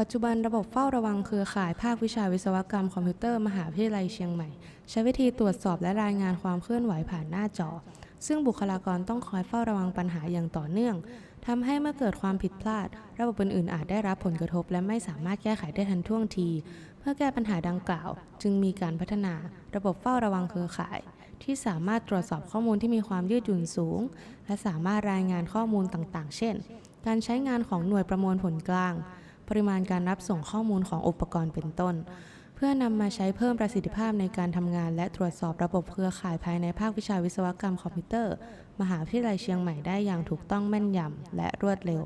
ปัจจุบันระบบเฝ้าระวังเครือข่ายภาควิชาวิศวกรรมคอมพิวเตอร์มหาวิทยาลัยเชียงใหม่ ใช้วิธีตรวจสอบและรายงานความเคลื่อนไหวผ่านหน้าจอ ซึ่งบุคลากรต้องคอยเฝ้าระวังปัญหาอย่างต่อเนื่องทำให้เมื่อเกิดความผิดพลาด ระบบอื่นๆอาจได้รับผลกระทบ และไม่สามารถแก้ไขได้ทันท่วงที เพื่อแก้ปัญหาดังกล่าว จึงมีการพัฒนา ระบบเฝ้าระวังเครือข่าย ที่สามารถตรวจสอบข้อมูลที่มีความยืดหยุ่นสูง และสามารถรายงานข้อมูลต่างๆ เช่น การใช้งานของหน่วยประมวลผลกลาง ปริมาณการรับส่งข้อมูลของอุปกรณ์เป็นต้น เพื่อนำมาใช้เพิ่มประสิทธิภาพในการทำงาน และตรวจสอบระบบเครือข่ายภายในภาควิชาวิศวกรรมคอมพิวเตอร์ มหาวิทยาลัยเชียงใหม่ได้อย่างถูกต้องแม่นยำและรวดเร็ว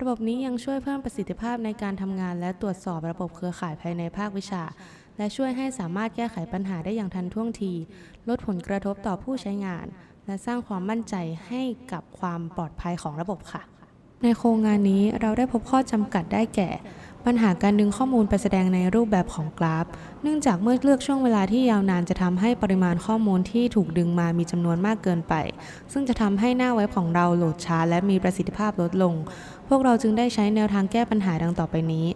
ระบบนี้ยังช่วยเพิ่มประสิทธิภาพในการทำงาน และตรวจสอบระบบเครือข่ายภายในภาควิชา และช่วยให้สามารถแก้ไขปัญหาได้อย่างทันท่วงที ลดผลกระทบต่อผู้ใช้งาน และสร้างความมั่นใจให้กับความปลอดภัยของระบบค่ะ ในโครงงานนี้เราได้พบข้อจำกัดได้แก่ ปัญหาการดึงข้อมูลไปแสดงในรูปแบบของกราฟ เนื่องจากเมื่อเลือกช่วงเวลาที่ยาวนานจะทำให้ปริมาณข้อมูลที่ถูกดึงมามีจำนวนมากเกินไป ซึ่งจะทำให้หน้าเว็บของเราโหลดช้าและมีประสิทธิภาพลดลง พวกเราจึงได้ใช้แนวทางแก้ปัญหาดังต่อไปนี้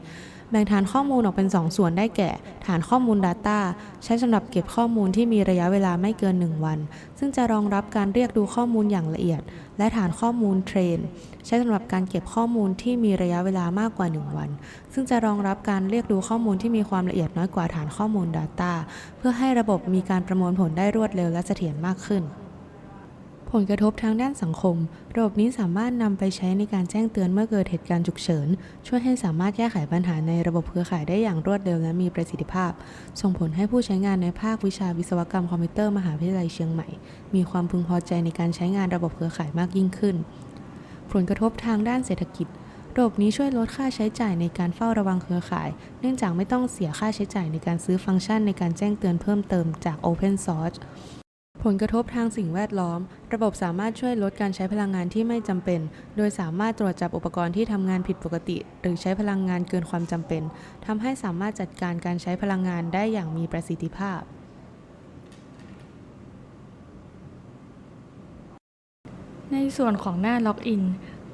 แบ่งฐานข้อมูลออกเป็น 2 ส่วนได้แก่ ฐานข้อมูล Data ใช้สำหรับเก็บข้อมูลที่มีระยะเวลาไม่เกิน 1 วัน ซึ่งจะรองรับการเรียกดูข้อมูลอย่างละเอียด และฐานข้อมูล Train ใช้สำหรับการเก็บข้อมูลที่มีระยะเวลามากกว่า 1 วัน ซึ่งจะรองรับการเรียกดูข้อมูลที่มีความละเอียดน้อยกว่าฐานข้อมูล Data เพื่อให้ระบบมีการประมวลผลได้รวดเร็วและเสถียรมากขึ้น ผลกระทบทางด้านสังคม ระบบนี้สามารถนำไปใช้ในการแจ้งเตือนเมื่อเกิดเหตุการณ์ฉุกเฉิน ช่วยให้สามารถแก้ไขปัญหาในระบบเครือข่ายได้อย่างรวดเร็วและมีประสิทธิภาพ ส่งผลให้ผู้ใช้งานในภาควิชาวิศวกรรมคอมพิวเตอร์มหาวิทยาลัยเชียงใหม่ มีความพึงพอใจในการใช้งานระบบเครือข่ายมากยิ่งขึ้น ผลกระทบทางด้านเศรษฐกิจระบบนี้ช่วยลดค่าใช้จ่ายในการเฝ้าระวังเครือข่าย เนื่องจากไม่ต้องเสียค่าใช้จ่ายในการซื้อฟังก์ชันในการแจ้งเตือนเพิ่มเติมจาก Open Source ผลกระทบทางสิ่งแวดล้อม ระบบสามารถช่วยลดการใช้พลังงานที่ไม่จำเป็น โดยสามารถตรวจจับอุปกรณ์ที่ทำงานผิดปกติ หรือใช้พลังงานเกินความจำเป็นทำให้สามารถจัดการการใช้พลังงานได้อย่างมีประสิทธิภาพ ในส่วนของหน้าล็อกอิน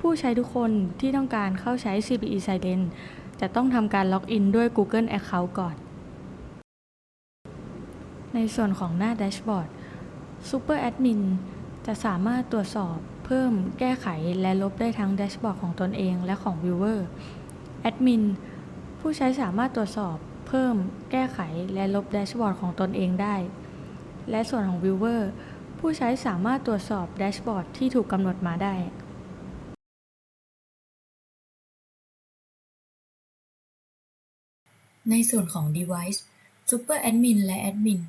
ผู้ใช้ทุกคนที่ต้องการเข้าใช้ CPE Silent จะต้องทำการล็อกอินด้วย Google Account ก่อน ในส่วนของหน้าแดชบอร์ด Super Admin จะสามารถตรวจสอบเพิ่มแก้ไขและลบได้ทั้งแดชบอร์ดของตนเองและของ Viewer Admin ผู้ใช้สามารถตรวจสอบเพิ่มแก้ไขและลบแดชบอร์ดของตนเองได้ และส่วนของ Viewer ผู้ใช้สามารถตรวจสอบแดชบอร์ดที่ถูกกำหนดมาได้ในส่วนของ Device Super Admin และ Admin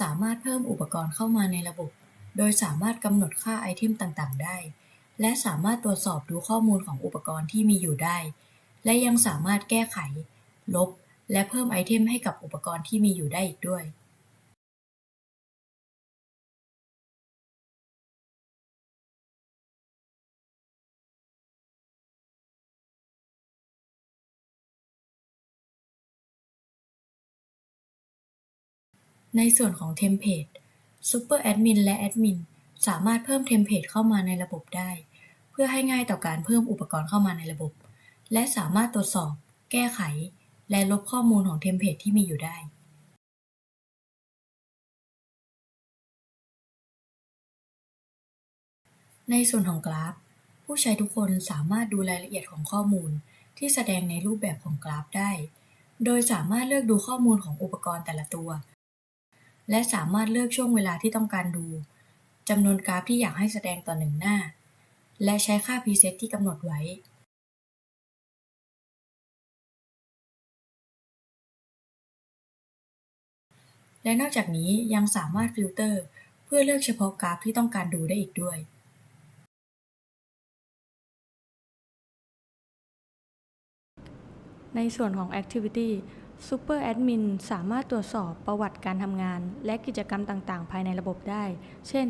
สามารถเพิ่มอุปกรณ์เข้ามาในระบบ โดยสามารถกำหนดค่าไอเทมต่างๆ ได้ และสามารถตรวจสอบดูข้อมูลของอุปกรณ์ที่มีอยู่ได้ และยังสามารถแก้ไข ลบ และเพิ่มไอเทมให้กับอุปกรณ์ที่มีอยู่ได้อีกด้วย ในส่วนของเทมเพลต Super Admin และ Admin สามารถเพิ่มเทมเพลตเข้ามาในระบบได้ เพื่อให้ง่ายต่อการเพิ่มอุปกรณ์เข้ามาในระบบ และสามารถตรวจสอบ แก้ไข และลบข้อมูลของเทมเพลตที่มีอยู่ได้ในส่วนของกราฟ ผู้ใช้ทุกคนสามารถดูรายละเอียดของข้อมูลที่แสดงในรูปแบบของกราฟได้ โดยสามารถเลือกดูข้อมูลของอุปกรณ์แต่ละตัว และสามารถเลือกช่วงเวลาที่ต้องการดูจำนวนกราฟที่อยากให้แสดงต่อหนึ่งหน้า และใช้ค่าพรีเซตที่กำหนดไว้ และนอกจากนี้ยังสามารถฟิลเตอร์ เพื่อเลือกเฉพาะกราฟที่ต้องการดูได้อีกด้วยในส่วนของ Activity Super Admin สามารถตรวจสอบประวัติการทำงาน และกิจกรรมต่างๆ ภายในระบบได้ เช่น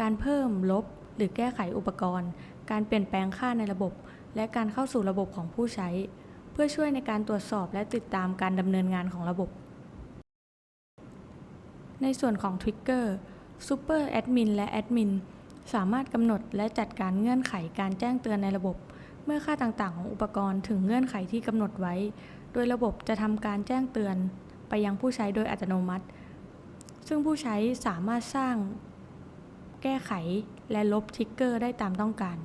การเพิ่มลบ หรือแก้ไขอุปกรณ์ การเปลี่ยนแปลงค่าในระบบ และการเข้าสู่ระบบของผู้ใช้ เพื่อช่วยในการตรวจสอบและติดตามการดำเนินงานของระบบ ในส่วนของ Trigger Super Admin และ Admin สามารถกำหนดและจัดการเงื่อนไขการแจ้งเตือนในระบบ เมื่อค่าต่างๆ ของอุปกรณ์ถึงเงื่อนไขที่กำหนดไว้ โดยระบบจะทำการแจ้งเตือนไปยังผู้ใช้โดยอัตโนมัติ ซึ่งผู้ใช้สามารถสร้าง แก้ไขและลบทริกเกอร์ได้ตามต้องการ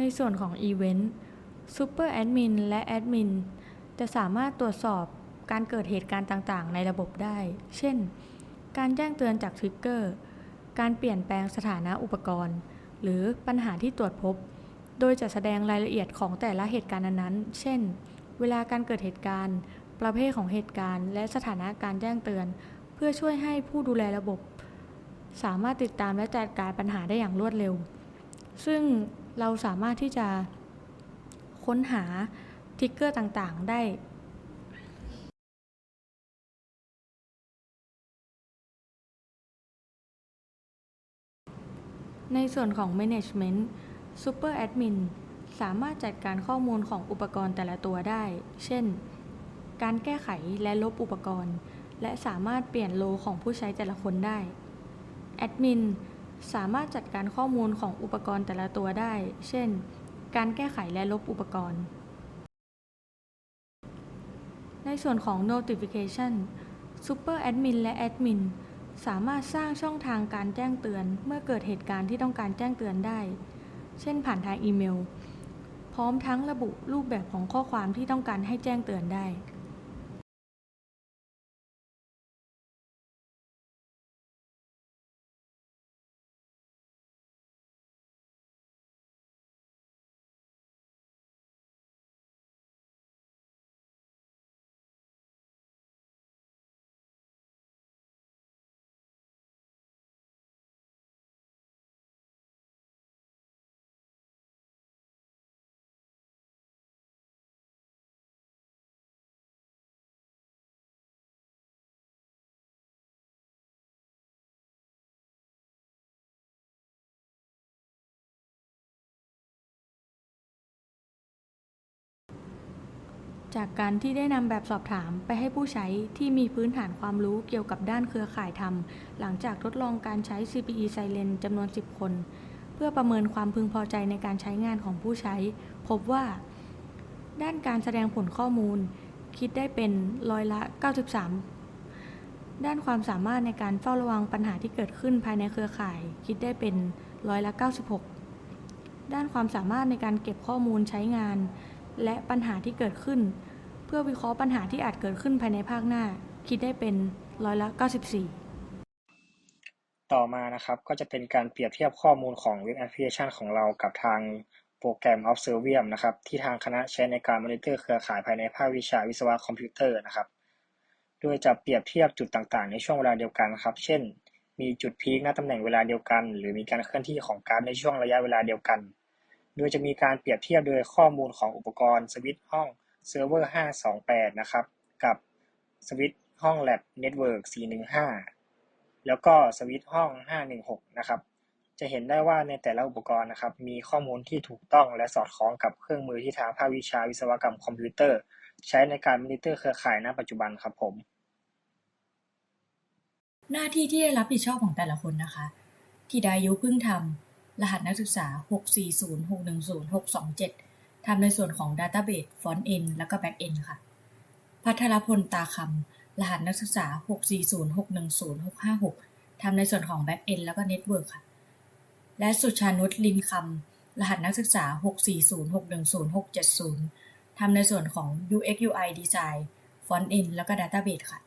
ในส่วนของ Event Super Admin และ Admin จะสามารถตรวจสอบการเกิดเหตุการณ์ต่างๆ ในระบบได้ เช่น การแจ้งเตือนจากทริกเกอร์ การเปลี่ยนแปลงสถานะอุปกรณ์ หรือปัญหาที่ตรวจพบ โดยจะแสดงรายละเอียดของแต่ละเหตุการณ์นั้นๆ เช่น เวลาการเกิดเหตุการณ์ ประเภทของเหตุการณ์ และสถานะการแจ้งเตือน เพื่อช่วยให้ผู้ดูแลระบบ สามารถติดตามและจัดการปัญหาได้อย่างรวดเร็ว ซึ่ง เราสามารถที่จะค้นหาทิกเกอร์ต่างๆ ได้ในส่วนของ Management Super Admin สามารถจัดการข้อมูลของอุปกรณ์แต่ละตัวได้ เช่น การแก้ไขและลบอุปกรณ์ และสามารถเปลี่ยนโลของผู้ใช้แต่ละคนได้ Admin สามารถจัดการข้อมูลของอุปกรณ์แต่ละตัวได้ เช่น การแก้ไขและลบอุปกรณ์ ในส่วนของ Notification Super Admin และ Admin สามารถสร้างช่องทางการแจ้งเตือน เมื่อเกิดเหตุการณ์ที่ต้องการแจ้งเตือนได้ เช่น ผ่านทางอีเมล พร้อมทั้งระบุรูปแบบของข้อความที่ต้องการให้แจ้งเตือนได้ จากการที่ได้นำแบบสอบถามไปให้ผู้ใช้ที่มีพื้นฐานความรู้เกี่ยวกับด้านเครือข่ายทำหลังจากทดลองการใช้ CPE Silent จำนวน 10 คน เพื่อประเมินความพึงพอใจในการใช้งานของผู้ใช้ พบว่า ด้านการแสดงผลข้อมูล คิดได้เป็นร้อยละ 93 ด้านความสามารถในการเฝ้าระวังปัญหาที่เกิดขึ้นภายในเครือข่าย คิดได้เป็นร้อยละ 96 ด้านความสามารถในการเก็บข้อมูลใช้งาน และปัญหาที่เกิดขึ้น เพื่อวิเคราะห์ปัญหาที่อาจเกิดขึ้นภายในภาคหน้า คิดได้เป็นร้อยละ 94 ต่อมานะครับก็จะเป็นการเปรียบเทียบข้อมูลของเว็บแอปพลิเคชันของเรากับทางโปรแกรม Observium นะครับที่ทางคณะใช้ในการมอนิเตอร์เครือข่ายภายในภาควิชาวิศวะคอมพิวเตอร์นะครับ โดยจะเปรียบเทียบจุดต่างๆ ในช่วงเวลาเดียวกันครับ เช่น มีจุดพีคณตำแหน่งเวลาเดียวกัน หรือมีการเคลื่อนที่ของกราฟในช่วงระยะเวลาเดียวกัน โดยจะมีการเปรียบเทียบโดยข้อมูลของอุปกรณ์สวิตช์ห้องเซิร์ฟเวอร์ 528 นะครับ กับสวิตช์ห้อง Lab Network 415 แล้วก็สวิตช์ห้อง 516 นะครับ จะเห็นได้ว่าในแต่ละอุปกรณ์นะครับ มีข้อมูลที่ถูกต้องและสอดคล้องกับเครื่องมือที่ทางภาควิชาวิศวกรรมคอมพิวเตอร์ ใช้ในการมอนิเตอร์เครือข่ายณปัจจุบันครับผม หน้าที่ที่ได้รับผิดชอบของแต่ละคนนะคะธิดายุเพึ่งทำ รหัสนักศึกษา 640610627 ทำในส่วนของ Database Front End แล้วก็ Back End ค่ะ พัทรพลตาคำ รหัสนักศึกษา 640610656 ทำในส่วนของ Back End แล้วก็ Network ค่ะ และสุชานุชลินคำ รหัสนักศึกษา 640610670 ทำในส่วนของ UX UI Design Front End แล้วก็ Database ค่ะ